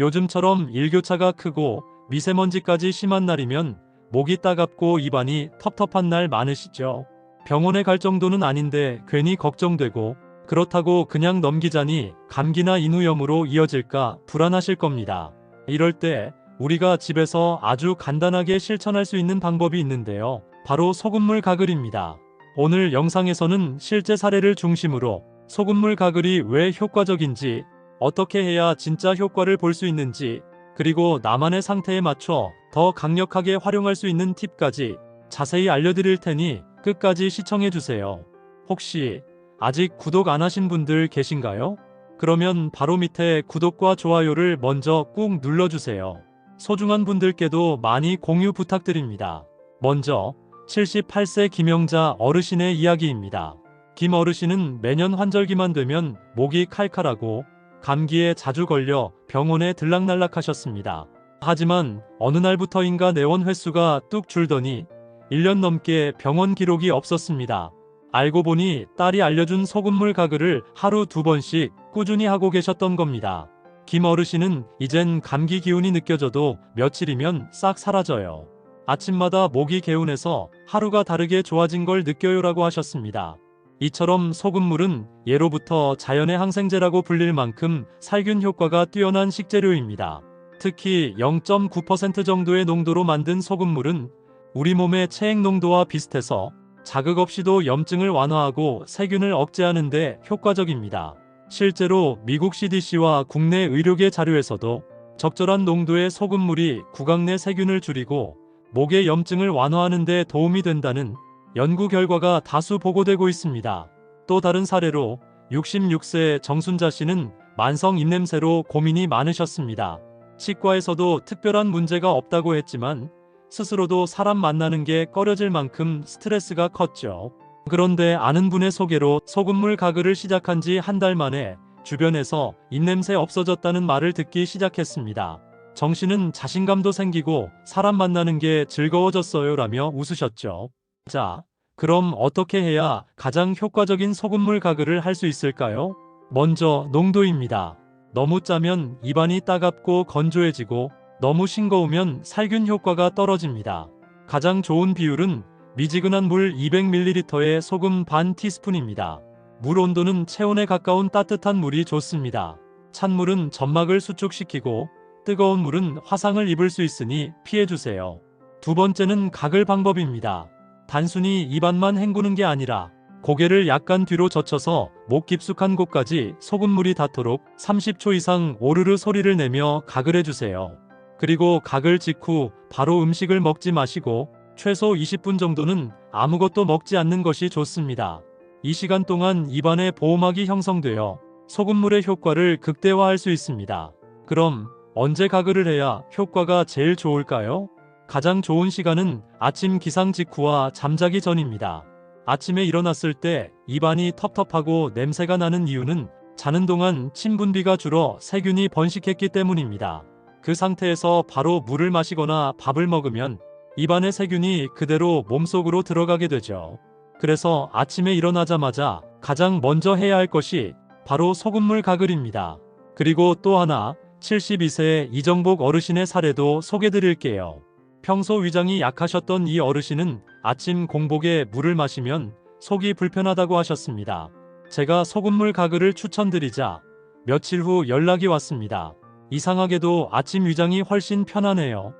요즘처럼 일교차가 크고 미세먼지까지 심한 날이면 목이 따갑고 입안이 텁텁한 날 많으시죠. 병원에 갈 정도는 아닌데 괜히 걱정되고 그렇다고 그냥 넘기자니 감기나 인후염으로 이어질까 불안하실 겁니다. 이럴 때 우리가 집에서 아주 간단하게 실천할 수 있는 방법이 있는데요. 바로 소금물 가글입니다. 오늘 영상에서는 실제 사례를 중심으로 소금물 가글이 왜 효과적인지, 어떻게 해야 진짜 효과를 볼 수 있는지, 그리고 나만의 상태에 맞춰 더 강력하게 활용할 수 있는 팁까지 자세히 알려드릴 테니 끝까지 시청해주세요. 혹시 아직 구독 안 하신 분들 계신가요? 그러면 바로 밑에 구독과 좋아요를 먼저 꾹 눌러주세요. 소중한 분들께도 많이 공유 부탁드립니다. 먼저 78세 김영자 어르신의 이야기입니다. 김 어르신은 매년 환절기만 되면 목이 칼칼하고 감기에 자주 걸려 병원에 들락날락하셨습니다. 하지만 어느 날부터인가 내원 횟수가 뚝 줄더니 1년 넘게 병원 기록이 없었습니다. 알고 보니 딸이 알려준 소금물 가글을 하루 두 번씩 꾸준히 하고 계셨던 겁니다. 김 어르신은 이젠 감기 기운이 느껴져도 며칠이면 싹 사라져요. 아침마다 목이 개운해서 하루가 다르게 좋아진 걸 느껴요라고 하셨습니다. 이처럼 소금물은 예로부터 자연의 항생제라고 불릴 만큼 살균 효과가 뛰어난 식재료입니다. 특히 0.9% 정도의 농도로 만든 소금물은 우리 몸의 체액 농도와 비슷해서 자극 없이도 염증을 완화하고 세균을 억제하는 데 효과적입니다. 실제로 미국 CDC와 국내 의료계 자료에서도 적절한 농도의 소금물이 구강 내 세균을 줄이고 목의 염증을 완화하는 데 도움이 된다는 연구 결과가 다수 보고되고 있습니다. 또 다른 사례로 66세 정순자 씨는 만성 입냄새로 고민이 많으셨습니다. 치과에서도 특별한 문제가 없다고 했지만 스스로도 사람 만나는 게 꺼려질 만큼 스트레스가 컸죠. 그런데 아는 분의 소개로 소금물 가글을 시작한 지 한 달 만에 주변에서 입냄새 없어졌다는 말을 듣기 시작했습니다. 정 씨는 자신감도 생기고 사람 만나는 게 즐거워졌어요 라며 웃으셨죠. 자, 그럼 어떻게 해야 가장 효과적인 소금물 가글을 할 수 있을까요? 먼저 농도입니다. 너무 짜면 입안이 따갑고 건조해지고 너무 싱거우면 살균 효과가 떨어집니다. 가장 좋은 비율은 미지근한 물 200ml에 소금 반 티스푼입니다. 물 온도는 체온에 가까운 따뜻한 물이 좋습니다. 찬물은 점막을 수축시키고 뜨거운 물은 화상을 입을 수 있으니 피해주세요. 두 번째는 가글 방법입니다. 단순히 입안만 헹구는 게 아니라 고개를 약간 뒤로 젖혀서 목 깊숙한 곳까지 소금물이 닿도록 30초 이상 오르르 소리를 내며 가글 해주세요. 그리고 가글 직후 바로 음식을 먹지 마시고 최소 20분 정도는 아무것도 먹지 않는 것이 좋습니다. 이 시간 동안 입안에 보호막이 형성되어 소금물의 효과를 극대화할 수 있습니다. 그럼 언제 가글을 해야 효과가 제일 좋을까요? 가장 좋은 시간은 아침 기상 직후와 잠자기 전입니다. 아침에 일어났을 때 입안이 텁텁하고 냄새가 나는 이유는 자는 동안 침 분비가 줄어 세균이 번식했기 때문입니다. 그 상태에서 바로 물을 마시거나 밥을 먹으면 입안의 세균이 그대로 몸속으로 들어가게 되죠. 그래서 아침에 일어나자마자 가장 먼저 해야 할 것이 바로 소금물 가글입니다. 그리고 또 하나 72세 이정복 어르신의 사례도 소개드릴게요. 평소 위장이 약하셨던 이 어르신은 아침 공복에 물을 마시면 속이 불편하다고 하셨습니다. 제가 소금물 가글을 추천드리자 며칠 후 연락이 왔습니다. 이상하게도 아침 위장이 훨씬 편하네요.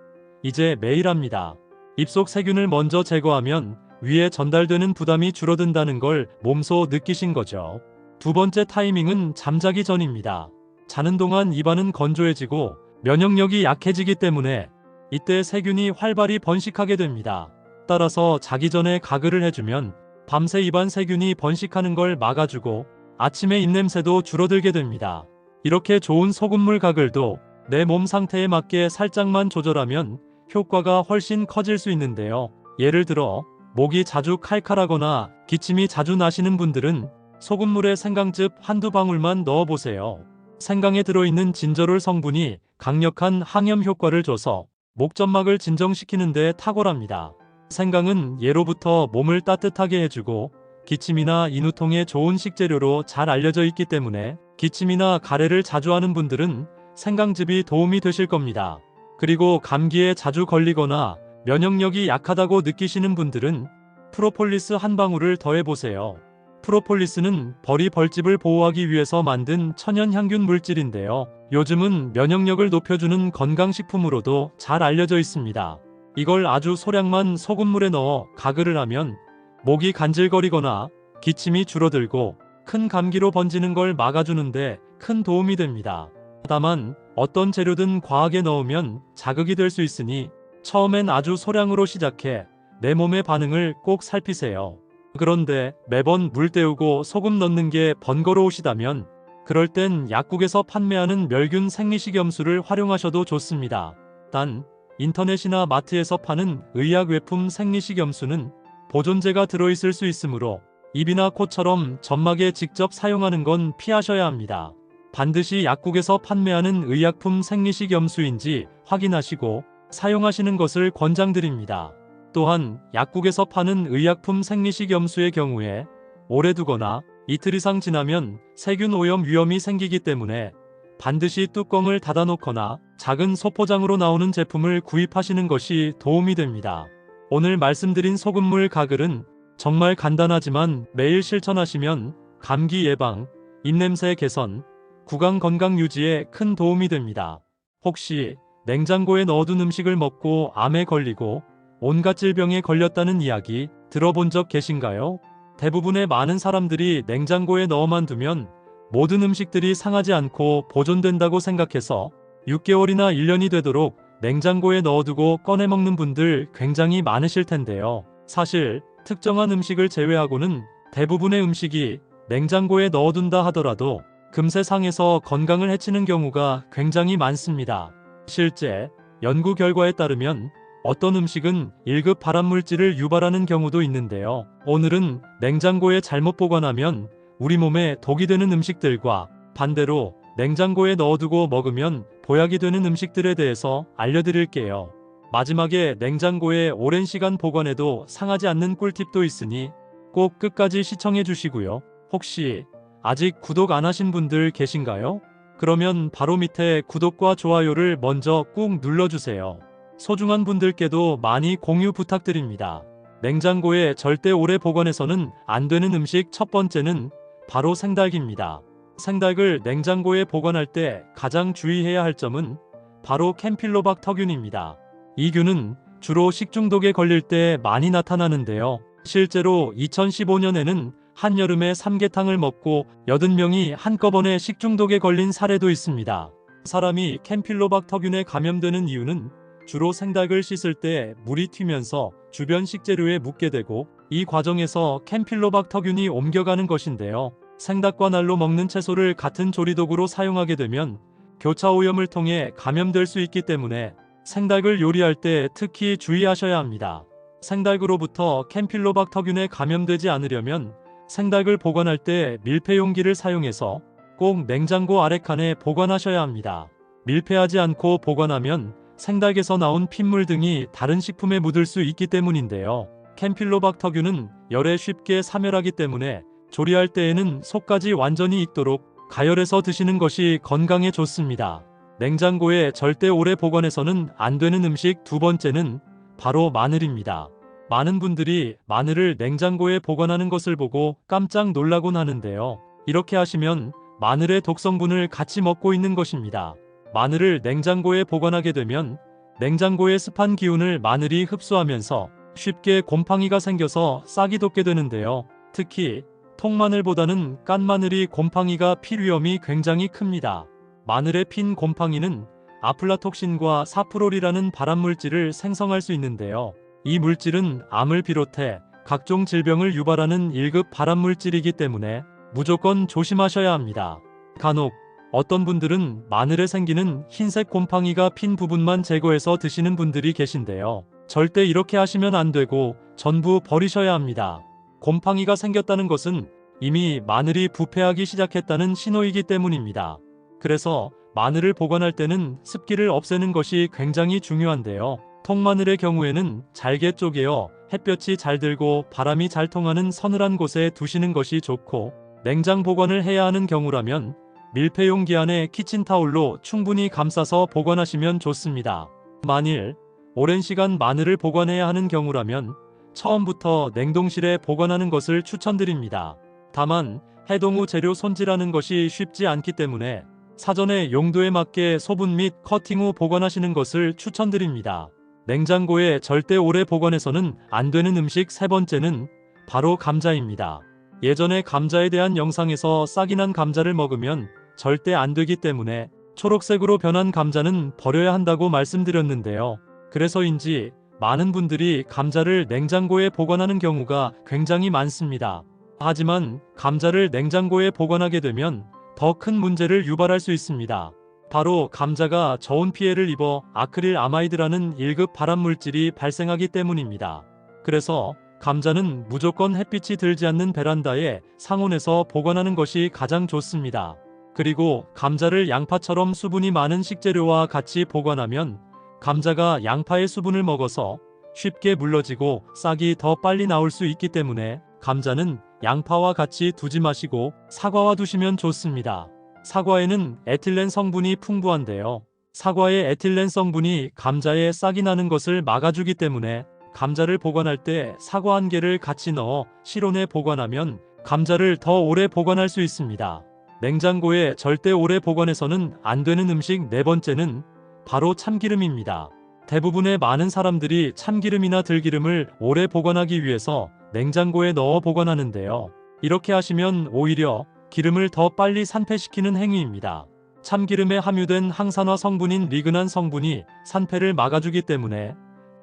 이제 매일 합니다. 입속 세균을 먼저 제거하면 위에 전달되는 부담이 줄어든다는 걸 몸소 느끼신 거죠. 두 번째 타이밍은 잠자기 전입니다. 자는 동안 입안은 건조해지고 면역력이 약해지기 때문에 이때 세균이 활발히 번식하게 됩니다. 따라서 자기 전에 가글을 해주면 밤새 입안 세균이 번식하는 걸 막아주고 아침에 입냄새도 줄어들게 됩니다. 이렇게 좋은 소금물 가글도 내 몸 상태에 맞게 살짝만 조절하면 효과가 훨씬 커질 수 있는데요. 예를 들어 목이 자주 칼칼하거나 기침이 자주 나시는 분들은 소금물에 생강즙 한두 방울만 넣어보세요. 생강에 들어있는 진저롤 성분이 강력한 항염 효과를 줘서 목점막을 진정시키는 데 탁월합니다. 생강은 예로부터 몸을 따뜻하게 해주고 기침이나 인후통에 좋은 식재료로 잘 알려져 있기 때문에 기침이나 가래를 자주 하는 분들은 생강즙이 도움이 되실 겁니다. 그리고 감기에 자주 걸리거나 면역력이 약하다고 느끼시는 분들은 프로폴리스 한 방울을 더해보세요. 프로폴리스는 벌이 벌집을 보호하기 위해서 만든 천연 향균 물질인데요. 요즘은 면역력을 높여주는 건강식품으로도 잘 알려져 있습니다. 이걸 아주 소량만 소금물에 넣어 가글을 하면 목이 간질거리거나 기침이 줄어들고 큰 감기로 번지는 걸 막아주는데 큰 도움이 됩니다. 다만 어떤 재료든 과하게 넣으면 자극이 될 수 있으니 처음엔 아주 소량으로 시작해 내 몸의 반응을 꼭 살피세요. 그런데 매번 물 때우고 소금 넣는 게 번거로우시다면 그럴 땐 약국에서 판매하는 멸균 생리식염수를 활용하셔도 좋습니다. 단 인터넷이나 마트에서 파는 의약 외품 생리식염수는 보존제가 들어있을 수 있으므로 입이나 코처럼 점막에 직접 사용하는 건 피하셔야 합니다. 반드시 약국에서 판매하는 의약품 생리식 염수인지 확인하시고 사용하시는 것을 권장드립니다. 또한 약국에서 파는 의약품 생리식 염수의 경우에 오래 두거나 이틀 이상 지나면 세균 오염 위험이 생기기 때문에 반드시 뚜껑을 닫아놓거나 작은 소포장으로 나오는 제품을 구입하시는 것이 도움이 됩니다. 오늘 말씀드린 소금물 가글은 정말 간단하지만 매일 실천하시면 감기 예방, 입냄새 개선, 구강 건강 유지에 큰 도움이 됩니다. 혹시 냉장고에 넣어둔 음식을 먹고 암에 걸리고 온갖 질병에 걸렸다는 이야기 들어본 적 계신가요? 대부분의 많은 사람들이 냉장고에 넣어만 두면 모든 음식들이 상하지 않고 보존된다고 생각해서 6개월이나 1년이 되도록 냉장고에 넣어두고 꺼내 먹는 분들 굉장히 많으실 텐데요. 사실 특정한 음식을 제외하고는 대부분의 음식이 냉장고에 넣어둔다 하더라도 금세 상해서 건강을 해치는 경우가 굉장히 많습니다. 실제 연구 결과에 따르면 어떤 음식은 1급 발암물질을 유발하는 경우도 있는데요. 오늘은 냉장고에 잘못 보관하면 우리 몸에 독이 되는 음식들과 반대로 냉장고에 넣어두고 먹으면 보약이 되는 음식들에 대해서 알려드릴게요. 마지막에 냉장고에 오랜 시간 보관해도 상하지 않는 꿀팁도 있으니 꼭 끝까지 시청해 주시고요. 혹시 아직 구독 안 하신 분들 계신가요? 그러면 바로 밑에 구독과 좋아요를 먼저 꾹 눌러주세요. 소중한 분들께도 많이 공유 부탁드립니다. 냉장고에 절대 오래 보관해서는 안 되는 음식 첫 번째는 바로 생닭입니다. 생닭을 냉장고에 보관할 때 가장 주의해야 할 점은 바로 캠필로박터균입니다. 이 균은 주로 식중독에 걸릴 때 많이 나타나는데요. 실제로 2015년에는 한여름에 삼계탕을 먹고 80명이 한꺼번에 식중독에 걸린 사례도 있습니다. 사람이 캠필로박터균에 감염되는 이유는 주로 생닭을 씻을 때 물이 튀면서 주변 식재료에 묻게 되고 이 과정에서 캠필로박터균이 옮겨가는 것인데요. 생닭과 날로 먹는 채소를 같은 조리도구로 사용하게 되면 교차 오염을 통해 감염될 수 있기 때문에 생닭을 요리할 때 특히 주의하셔야 합니다. 생닭으로부터 캠필로박터균에 감염되지 않으려면 생닭을 보관할 때 밀폐 용기를 사용해서 꼭 냉장고 아래 칸에 보관하셔야 합니다. 밀폐하지 않고 보관하면 생닭에서 나온 핏물 등이 다른 식품에 묻을 수 있기 때문인데요. 캠필로박터균은 열에 쉽게 사멸하기 때문에 조리할 때에는 속까지 완전히 익도록 가열해서 드시는 것이 건강에 좋습니다. 냉장고에 절대 오래 보관해서는 안 되는 음식 두 번째는 바로 마늘입니다. 많은 분들이 마늘을 냉장고에 보관하는 것을 보고 깜짝 놀라곤 하는데요. 이렇게 하시면 마늘의 독성분을 같이 먹고 있는 것입니다. 마늘을 냉장고에 보관하게 되면 냉장고의 습한 기운을 마늘이 흡수하면서 쉽게 곰팡이가 생겨서 싹이 돋게 되는데요. 특히 통마늘보다는 깐 마늘이 곰팡이가 필 위험이 굉장히 큽니다. 마늘에 핀 곰팡이는 아플라톡신과 사프롤이라는 발암물질을 생성할 수 있는데요. 이 물질은 암을 비롯해 각종 질병을 유발하는 1급 발암물질이기 때문에 무조건 조심하셔야 합니다. 간혹 어떤 분들은 마늘에 생기는 흰색 곰팡이가 핀 부분만 제거해서 드시는 분들이 계신데요. 절대 이렇게 하시면 안 되고 전부 버리셔야 합니다. 곰팡이가 생겼다는 것은 이미 마늘이 부패하기 시작했다는 신호이기 때문입니다. 그래서 마늘을 보관할 때는 습기를 없애는 것이 굉장히 중요한데요. 통마늘의 경우에는 잘게 쪼개어 햇볕이 잘 들고 바람이 잘 통하는 서늘한 곳에 두시는 것이 좋고 냉장 보관을 해야 하는 경우라면 밀폐 용기 안에 키친타올로 충분히 감싸서 보관하시면 좋습니다. 만일 오랜 시간 마늘을 보관해야 하는 경우라면 처음부터 냉동실에 보관하는 것을 추천드립니다. 다만 해동 후 재료 손질하는 것이 쉽지 않기 때문에 사전에 용도에 맞게 소분 및 커팅 후 보관하시는 것을 추천드립니다. 냉장고에 절대 오래 보관해서는 안 되는 음식 세 번째는 바로 감자입니다. 예전에 감자에 대한 영상에서 싹이 난 감자를 먹으면 절대 안 되기 때문에 초록색으로 변한 감자는 버려야 한다고 말씀드렸는데요. 그래서인지 많은 분들이 감자를 냉장고에 보관하는 경우가 굉장히 많습니다. 하지만 감자를 냉장고에 보관하게 되면 더 큰 문제를 유발할 수 있습니다. 바로 감자가 저온 피해를 입어 아크릴 아마이드라는 1급 발암 물질이 발생하기 때문입니다. 그래서 감자는 무조건 햇빛이 들지 않는 베란다에 상온에서 보관하는 것이 가장 좋습니다. 그리고 감자를 양파처럼 수분이 많은 식재료와 같이 보관하면 감자가 양파의 수분을 먹어서 쉽게 물러지고 싹이 더 빨리 나올 수 있기 때문에 감자는 양파와 같이 두지 마시고 사과와 두시면 좋습니다. 사과에는 에틸렌 성분이 풍부한데요. 사과의 에틸렌 성분이 감자에 싹이 나는 것을 막아주기 때문에 감자를 보관할 때 사과 한 개를 같이 넣어 실온에 보관하면 감자를 더 오래 보관할 수 있습니다. 냉장고에 절대 오래 보관해서는 안 되는 음식 네 번째는 바로 참기름입니다. 대부분의 많은 사람들이 참기름이나 들기름을 오래 보관하기 위해서 냉장고에 넣어 보관하는데요. 이렇게 하시면 오히려 기름을 더 빨리 산패시키는 행위입니다. 참기름에 함유된 항산화 성분인 리그난 성분이 산패를 막아주기 때문에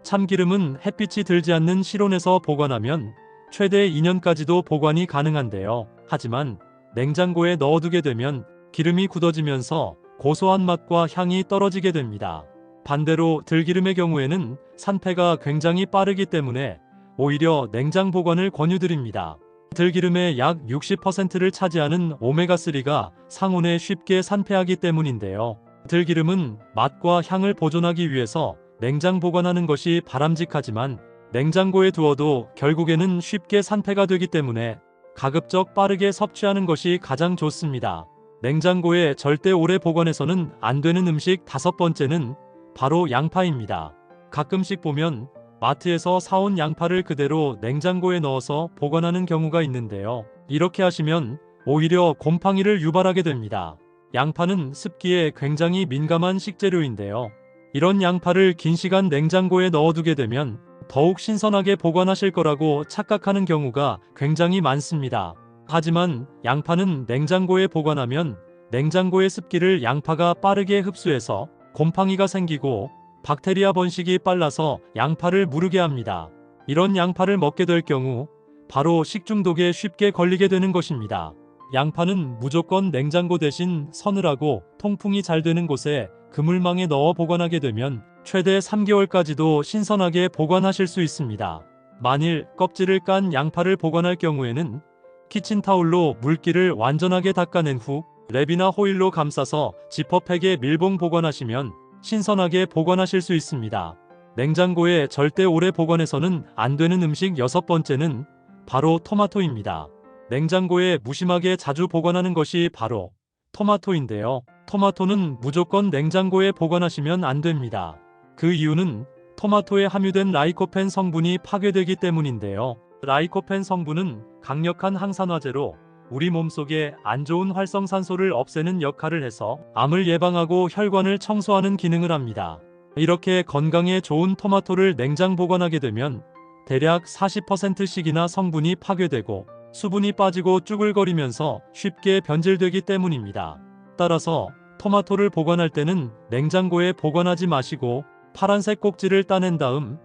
참기름은 햇빛이 들지 않는 실온에서 보관하면 최대 2년까지도 보관이 가능한데요. 하지만 냉장고에 넣어두게 되면 기름이 굳어지면서 고소한 맛과 향이 떨어지게 됩니다. 반대로 들기름의 경우에는 산패가 굉장히 빠르기 때문에 오히려 냉장 보관을 권유드립니다. 들기름의 약 60%를 차지하는 오메가3가 상온에 쉽게 산패하기 때문인데요. 들기름은 맛과 향을 보존하기 위해서 냉장 보관하는 것이 바람직하지만 냉장고에 두어도 결국에는 쉽게 산패가 되기 때문에 가급적 빠르게 섭취하는 것이 가장 좋습니다. 냉장고에 절대 오래 보관해서는 안 되는 음식 다섯 번째는 바로 양파입니다. 가끔씩 보면 마트에서 사온 양파를 그대로 냉장고에 넣어서 보관하는 경우가 있는데요. 이렇게 하시면 오히려 곰팡이를 유발하게 됩니다. 양파는 습기에 굉장히 민감한 식재료인데요. 이런 양파를 긴 시간 냉장고에 넣어두게 되면 더욱 신선하게 보관하실 거라고 착각하는 경우가 굉장히 많습니다. 하지만 양파는 냉장고에 보관하면 냉장고의 습기를 양파가 빠르게 흡수해서 곰팡이가 생기고 박테리아 번식이 빨라서 양파를 무르게 합니다. 이런 양파를 먹게 될 경우 바로 식중독에 쉽게 걸리게 되는 것입니다. 양파는 무조건 냉장고 대신 서늘하고 통풍이 잘 되는 곳에 그물망에 넣어 보관하게 되면 최대 3개월까지도 신선하게 보관하실 수 있습니다. 만일 껍질을 깐 양파를 보관할 경우에는 키친타올로 물기를 완전하게 닦아낸 후 랩이나 호일로 감싸서 지퍼팩에 밀봉 보관하시면 신선하게 보관하실 수 있습니다. 냉장고에 절대 오래 보관해서는 안 되는 음식 여섯 번째는 바로 토마토입니다. 냉장고에 무심하게 자주 보관하는 것이 바로 토마토인데요. 토마토는 무조건 냉장고에 보관하시면 안 됩니다. 그 이유는 토마토에 함유된 라이코펜 성분이 파괴되기 때문인데요. 라이코펜 성분은 강력한 항산화제로 우리 몸속에 안 좋은 활성산소를 없애는 역할을 해서 암을 예방하고 혈관을 청소하는 기능을 합니다. 이렇게 건강에 좋은 토마토를 냉장 보관하게 되면 대략 40%씩이나 성분이 파괴되고 수분이 빠지고 쭈글거리면서 쉽게 변질되기 때문입니다. 따라서 토마토를 보관할 때는 냉장고에 보관하지 마시고 파란색 꼭지를 따낸 다음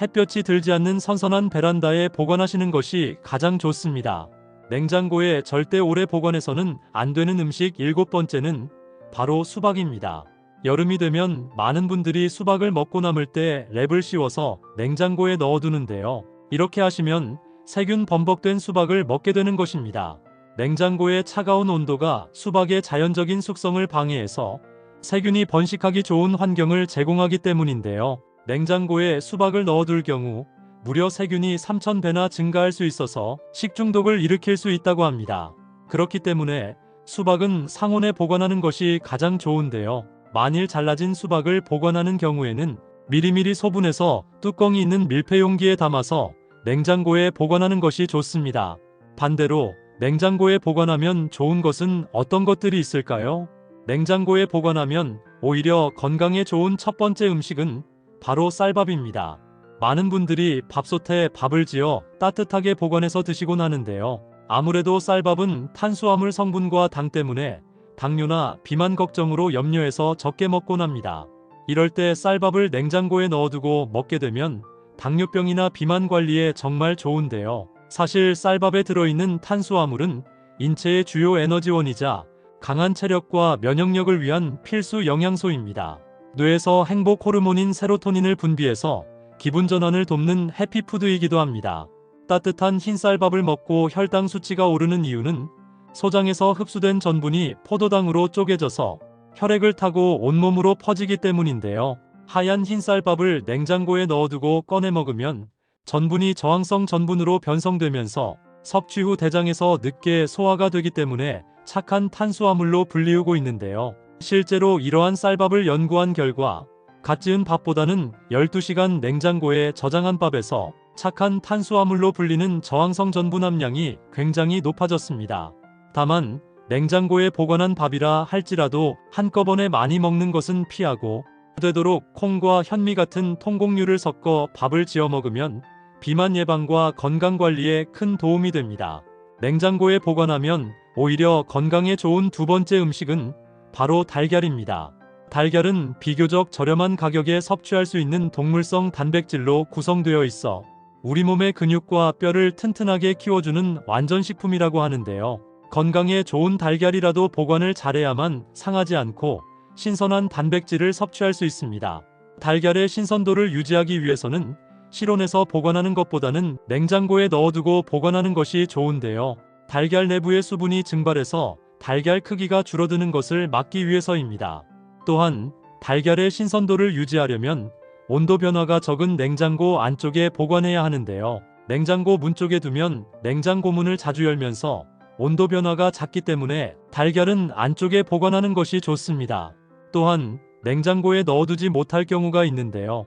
햇볕이 들지 않는 선선한 베란다에 보관하시는 것이 가장 좋습니다. 냉장고에 절대 오래 보관해서는 안 되는 음식 일곱 번째는 바로 수박입니다. 여름이 되면 많은 분들이 수박을 먹고 남을 때 랩을 씌워서 냉장고에 넣어두는데요. 이렇게 하시면 세균 범벅된 수박을 먹게 되는 것입니다. 냉장고의 차가운 온도가 수박의 자연적인 숙성을 방해해서 세균이 번식하기 좋은 환경을 제공하기 때문인데요. 냉장고에 수박을 넣어둘 경우 무려 세균이 3,000배나 증가할 수 있어서 식중독을 일으킬 수 있다고 합니다. 그렇기 때문에 수박은 상온에 보관하는 것이 가장 좋은데요. 만일 잘라진 수박을 보관하는 경우에는 미리미리 소분해서 뚜껑이 있는 밀폐 용기에 담아서 냉장고에 보관하는 것이 좋습니다. 반대로 냉장고에 보관하면 좋은 것은 어떤 것들이 있을까요? 냉장고에 보관하면 오히려 건강에 좋은 첫 번째 음식은 바로 쌀밥입니다. 많은 분들이 밥솥에 밥을 지어 따뜻하게 보관해서 드시곤 하는데요. 아무래도 쌀밥은 탄수화물 성분과 당 때문에 당뇨나 비만 걱정으로 염려해서 적게 먹곤 합니다. 이럴 때 쌀밥을 냉장고에 넣어두고 먹게 되면 당뇨병이나 비만 관리에 정말 좋은데요. 사실 쌀밥에 들어있는 탄수화물은 인체의 주요 에너지원이자 강한 체력과 면역력을 위한 필수 영양소입니다. 뇌에서 행복 호르몬인 세로토닌을 분비해서 기분 전환을 돕는 해피푸드이기도 합니다. 따뜻한 흰쌀밥을 먹고 혈당 수치가 오르는 이유는 소장에서 흡수된 전분이 포도당으로 쪼개져서 혈액을 타고 온몸으로 퍼지기 때문인데요. 하얀 흰쌀밥을 냉장고에 넣어두고 꺼내 먹으면 전분이 저항성 전분으로 변성되면서 섭취 후 대장에서 늦게 소화가 되기 때문에 착한 탄수화물로 불리우고 있는데요. 실제로 이러한 쌀밥을 연구한 결과 갓 지은 밥보다는 12시간 냉장고에 저장한 밥에서 착한 탄수화물로 불리는 저항성 전분 함량이 굉장히 높아졌습니다. 다만 냉장고에 보관한 밥이라 할지라도 한꺼번에 많이 먹는 것은 피하고 되도록 콩과 현미 같은 통곡류를 섞어 밥을 지어 먹으면 비만 예방과 건강 관리에 큰 도움이 됩니다. 냉장고에 보관하면 오히려 건강에 좋은 두 번째 음식은 바로 달걀입니다. 달걀은 비교적 저렴한 가격에 섭취할 수 있는 동물성 단백질로 구성되어 있어 우리 몸의 근육과 뼈를 튼튼하게 키워주는 완전식품이라고 하는데요. 건강에 좋은 달걀이라도 보관을 잘해야만 상하지 않고 신선한 단백질을 섭취할 수 있습니다. 달걀의 신선도를 유지하기 위해서는 실온에서 보관하는 것보다는 냉장고에 넣어두고 보관하는 것이 좋은데요. 달걀 내부의 수분이 증발해서 달걀 크기가 줄어드는 것을 막기 위해서입니다. 또한 달걀의 신선도를 유지하려면 온도 변화가 적은 냉장고 안쪽에 보관해야 하는데요. 냉장고 문 쪽에 두면 냉장고 문을 자주 열면서 온도 변화가 작기 때문에 달걀은 안쪽에 보관하는 것이 좋습니다. 또한 냉장고에 넣어두지 못할 경우가 있는데요.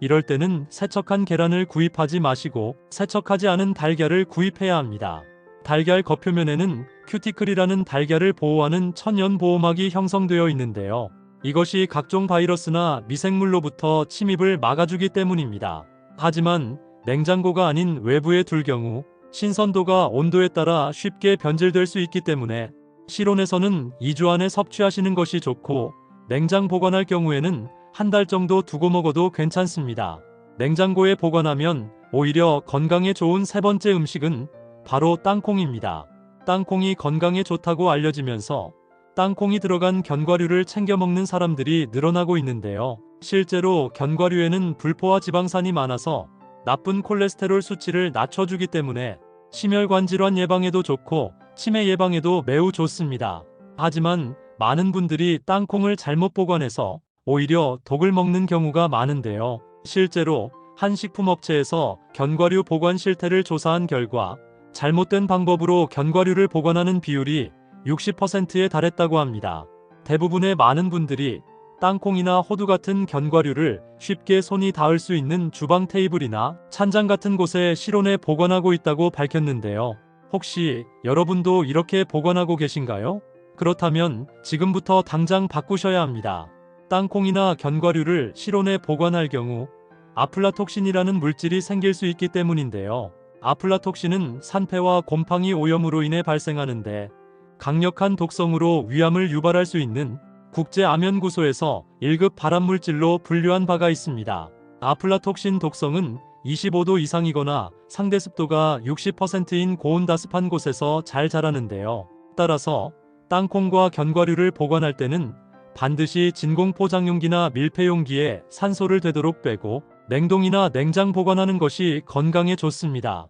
이럴 때는 세척한 계란을 구입하지 마시고 세척하지 않은 달걀을 구입해야 합니다. 달걀 겉표면에는 큐티클이라는 달걀을 보호하는 천연 보호막이 형성되어 있는데요. 이것이 각종 바이러스나 미생물로부터 침입을 막아주기 때문입니다. 하지만 냉장고가 아닌 외부에 둘 경우 신선도가 온도에 따라 쉽게 변질될 수 있기 때문에 실온에서는 2주 안에 섭취하시는 것이 좋고 냉장 보관할 경우에는 한 달 정도 두고 먹어도 괜찮습니다. 냉장고에 보관하면 오히려 건강에 좋은 세 번째 음식은 바로 땅콩입니다. 땅콩이 건강에 좋다고 알려지면서 땅콩이 들어간 견과류를 챙겨 먹는 사람들이 늘어나고 있는데요. 실제로 견과류에는 불포화 지방산이 많아서 나쁜 콜레스테롤 수치를 낮춰주기 때문에 심혈관 질환 예방에도 좋고 치매 예방에도 매우 좋습니다. 하지만 많은 분들이 땅콩을 잘못 보관해서 오히려 독을 먹는 경우가 많은데요. 실제로 한 식품업체에서 견과류 보관 실태를 조사한 결과 잘못된 방법으로 견과류를 보관하는 비율이 60%에 달했다고 합니다. 대부분의 많은 분들이 땅콩이나 호두 같은 견과류를 쉽게 손이 닿을 수 있는 주방 테이블이나 찬장 같은 곳에 실온에 보관하고 있다고 밝혔는데요. 혹시 여러분도 이렇게 보관하고 계신가요? 그렇다면 지금부터 당장 바꾸셔야 합니다. 땅콩이나 견과류를 실온에 보관할 경우 아플라톡신이라는 물질이 생길 수 있기 때문인데요. 아플라톡신은 산패와 곰팡이 오염으로 인해 발생하는데 강력한 독성으로 위암을 유발할 수 있는 국제암연구소에서 1급 발암물질로 분류한 바가 있습니다. 아플라톡신 독성은 25도 이상이거나 상대 습도가 60%인 고온다습한 곳에서 잘 자라는데요. 따라서 땅콩과 견과류를 보관할 때는 반드시 진공 포장용기나 밀폐용기에 산소를 되도록 빼고 냉동이나 냉장 보관하는 것이 건강에 좋습니다.